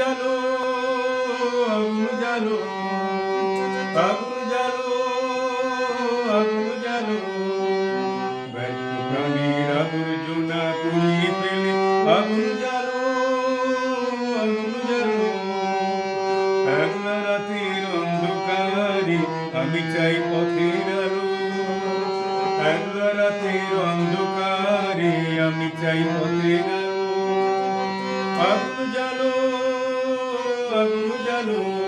জালো আগুন জালো আগুন জালো আগুন জালো ব্যর্থ প্রাণীর আবর্জনা পুড়িয়ে ফেলে আগুন জালো আগুন জালো একলা রাতের অন্ধকারে আমি চাই পথের আলো। একলা রাতের অন্ধকারে আমি চাই পথের আলো। আগুন জালো আগুন জালো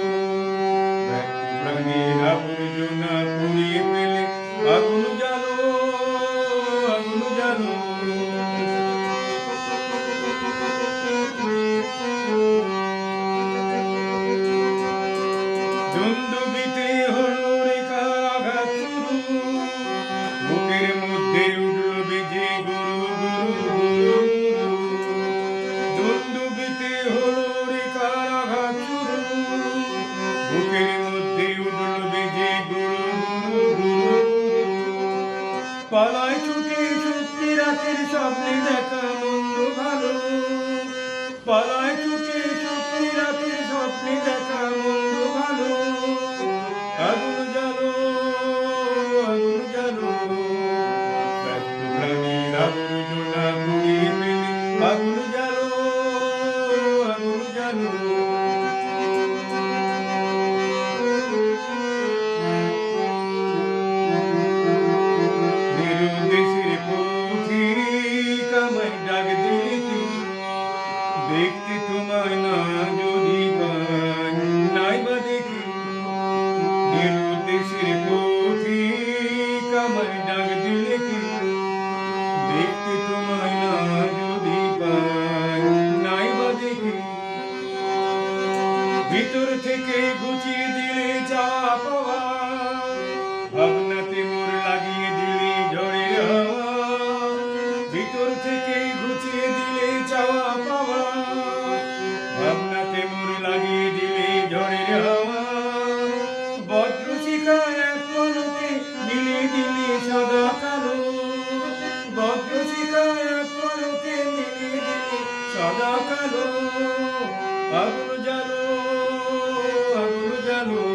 আমায় ডাক দিলে কি? দেখতে তোমায় না যদি পাই নাই বা দেখি ভিতর থেকে গুছিয়ে দিলে যা পাওয়া ভাবনাতে মোর লাগিয়ে দিলে ঝড়ের ভিতর থেকে গুছিয়ে দিলে চাওয়া পাওয়া ভাবনাতে মোর লাগিয়ে দিলে ঝড়ের বজ্র পলকে মিলে দিলে সাদা কালো। বজ্র শিখা পলকে মিলে দিলে সাদা কালো। Oh.